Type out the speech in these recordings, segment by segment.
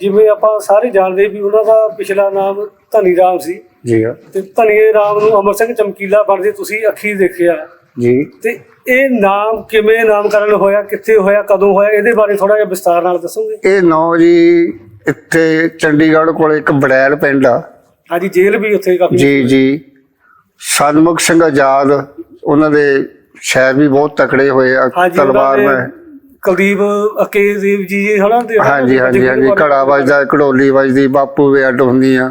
ਜਿਵੇਂ ਆਪਾਂ ਸਾਰੇ ਜਾਣਦੇ ਵੀ ਉਹਨਾਂ ਦਾ ਪਿਛਲਾ ਨਾਮ ਧਨੀ ਰਾਮ ਸੀ। ਜੀ। ਹਾਂ, ਤੇ ਧਨੀਏ ਰਾਮ ਨੂੰ ਅਮਰ ਸਿੰਘ ਚਮਕੀਲਾ ਬਣਦੇ ਤੁਸੀਂ ਅੱਖੀ ਦੇਖਿਆ। ਜੀ। ਤੇ ਇਹ ਨਾਮ ਕਿਵੇਂ ਨਾਮਕਰਨ ਹੋਇਆ ਕਿੱਥੇ ਹੋਇਆ ਕਦੋਂ ਹੋਇਆ ਇਹਦੇ ਬਾਰੇ ਥੋੜਾ ਜਿਹਾ ਵਿਸਤਾਰ ਨਾਲ ਦੱਸੋਗੇ? ਇਹ ਨੌ ਜੀ ਇੱਥੇ ਚੰਡੀਗੜ੍ਹ ਕੋਲ ਇੱਕ ਬੜੈਲ ਪਿੰਡ ਆ। ਹਾਂਜੀ ਜੇਲ੍ਹ ਵੀ ਉੱਥੇ ਕਾਫੀ ਜੀ ਜੀ। ਸਨਮੁਖ ਸਿੰਘ ਆਜ਼ਾਦ ਉਹਨਾਂ ਦੇ ਸ਼ਾਇਰ ਵੀ ਬਹੁਤ ਤਕੜੇ ਹੋਏ ਆ। ਤਲਵਾਰ ਦੇ ਕੁਲਦੀਪ ਅਕੇਦੀਪ ਜੀ ਜੀ ਹਨਾ ਤੇ ਹਾਂਜੀ ਹਾਂਜੀ ਹਾਂਜੀ ਘੜਾ ਵੱਜਦਾ ਘੜੋਲੀ ਵੱਜਦੀ ਬਾਪੂ ਵੇ ਅੱਡ ਹੁੰਦੀਆਂ।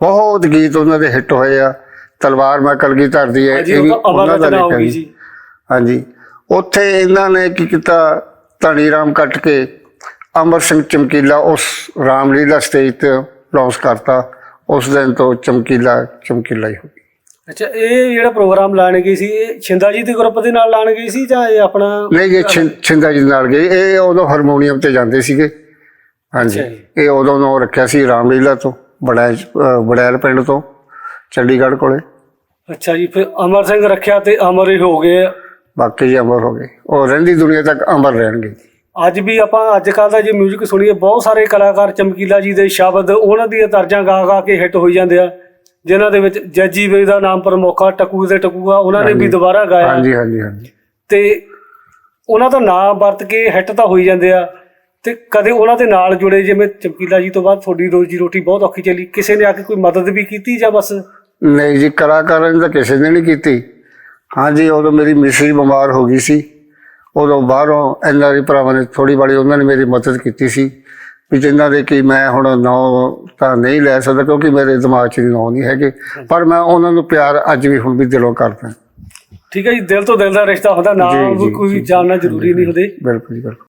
ਬਹੁਤ ਗੀਤ ਉਹਨਾਂ ਦੇ ਹਿੱਟ ਹੋਏ ਆ। ਤਲਵਾਰ ਮੈਂ ਕਲਗੀ ਧਰਦੀ ਹੈ ਇਹ ਵੀ ਉਹਨਾਂ ਦਾ ਲਿਖਿਆ ਜੀ। ਹਾਂਜੀ। ਉੱਥੇ ਇਹਨਾਂ ਨੇ ਕੀ ਕੀਤਾ ਧਨੀ ਰਾਮ ਕੱਟ ਕੇ ਅਮਰ ਸਿੰਘ ਚਮਕੀਲਾ ਉਸ ਰਾਮਲੀਲਾ ਸਟੇਜ ਤੇ ਲਾਂਚ ਕਰਤਾ। ਉਸ ਦਿਨ ਤੋਂ ਚਮਕੀਲਾ ਚਮਕੀਲਾ ਹੀ ਅੱਛਾ ਇਹ ਜਿਹੜਾ ਪ੍ਰੋਗਰਾਮ ਲਾਣ ਗਈ ਸੀ ਇਹ ਛਿੰਦਾ ਜੀ ਦੇ ਗਰੁੱਪ ਦੇ ਨਾਲ ਲਾਣ ਗਈ ਸੀ ਜਾਂ ਇਹ ਆਪਣਾ ਨਹੀਂ ਛਿੰ- ਛਿੰਦਾ ਜੀ ਨਾਲ ਗਏ ਇਹ ਉਦੋਂ ਹਾਰਮੋਨੀਅਮ ਤੇ ਜਾਂਦੇ ਸੀਗੇ। ਹਾਂਜੀ। ਅੱਛਾ ਜੀ। ਇਹ ਉਦੋਂ ਨਾਂ ਰੱਖਿਆ ਸੀ ਰਾਮਲੀਲਾ ਤੋਂ ਬੜਾ ਬੜੈਲ ਪਿੰਡ ਤੋਂ ਚੰਡੀਗੜ੍ਹ ਕੋਲੇ। ਅੱਛਾ ਜੀ ਫਿਰ ਅਮਰ ਸਿੰਘ ਰੱਖਿਆ ਤੇ ਅਮਰ ਹੀ ਹੋ ਗਏ ਬਾਕੀ ਜੀ ਅਮਰ ਹੋ ਗਏ। ਉਹ ਰਹਿੰਦੀ ਦੁਨੀਆ ਤੱਕ ਅਮਰ ਰਹਿਣਗੇ। ਅੱਜ ਵੀ ਆਪਾਂ ਅੱਜ ਕੱਲ ਦਾ ਜੇ 뮤직 ਸੁਣੀਏ ਬਹੁਤ ਸਾਰੇ ਕਲਾਕਾਰ ਚਮਕੀਲਾ ਜੀ ਦੇ ਸ਼ਬਦ ਉਹਨਾਂ ਦੀਆਂ ਤਰਜ਼ਾਂ ਗਾ ਗਾ ਕੇ ਹਿੱਟ ਹੋਈ ਜਾਂਦੇ ਆ। ਜਿਨ੍ਹਾਂ ਦੇ ਵਿੱਚ ਜੱਜੀ ਵੇ ਦਾ ਨਾਮ ਪ੍ਰਮੋਖਾ ਟਕੂ ਦੇ ਟਕੂਆ ਉਹਨਾਂ ਨੇ ਵੀ। ਦੁਬਾਰਾ ਗਾਇਆ। ਹਾਂਜੀ ਹਾਂਜੀ ਹਾਂਜੀ। ਤੇ ਉਹਨਾਂ ਦਾ ਨਾਮ ਵਰਤ ਕੇ ਹਿੱਟ ਤਾਂ ਹੋਈ ਜਾਂਦੇ ਆ। ਤੇ ਕਦੇ ਉਹਨਾਂ ਦੇ ਨਾਲ ਜੁੜੇ ਜਿਵੇਂ ਚਮਕੀਲਾ ਜੀ ਤੋਂ ਬਾਅਦ ਤੁਹਾਡੀ ਰੋਜੀ ਰੋਟੀ ਬਹੁਤ ਔਖੀ ਚੱਲੀ। ਕਿਸੇ ਨੇ ਆ ਕੇ ਕੋਈ ਮਦਦ ਵੀ ਕੀਤੀ ਜਾਂ ਬਸ? ਨਹੀਂ ਜੀ ਕਲਾਕਾਰਾਂ ਨੇ ਤਾਂ ਕਿਸੇ ਨੇ ਨਹੀਂ ਕੀਤੀ। ਹਾਂਜੀ ਉਦੋਂ ਮੇਰੀ ਮਿਸਰੀ ਬਿਮਾਰ ਹੋ ਗਈ ਸੀ। ਉਦੋਂ ਬਾਹਰੋਂ ਐਨਆਰਈ ਭਰਾਵਾਂ ਨੇ ਥੋੜੀ ਬੜੀ ਉਹਨਾਂ ਨੇ ਮੇਰੀ ਮਦਦ ਕੀਤੀ ਸੀ। ਵੀ ਜਿਨ੍ਹਾਂ ਦੇ ਕਿ ਮੈਂ ਹੁਣ ਨਾਂ ਤਾਂ ਨਹੀਂ ਲੈ ਸਕਦਾ ਕਿਉਂਕਿ ਮੇਰੇ ਦਿਮਾਗ 'ਚ ਨਾਂ ਨਹੀਂ ਹੈਗੇ। ਪਰ ਮੈਂ ਉਹਨਾਂ ਨੂੰ ਪਿਆਰ ਅੱਜ ਵੀ ਹੁਣ ਵੀ ਦਿਲੋਂ ਕਰਦਾ। ਠੀਕ ਹੈ ਜੀ ਦਿਲ ਤੋਂ ਦਿਲ ਦਾ ਰਿਸ਼ਤਾ ਹੁੰਦਾ ਜੀ, ਕੋਈ ਜਾਣਨਾ ਜ਼ਰੂਰੀ ਨਹੀਂ ਹੁੰਦੇ। ਬਿਲਕੁਲ ਜੀ ਬਿਲਕੁਲ।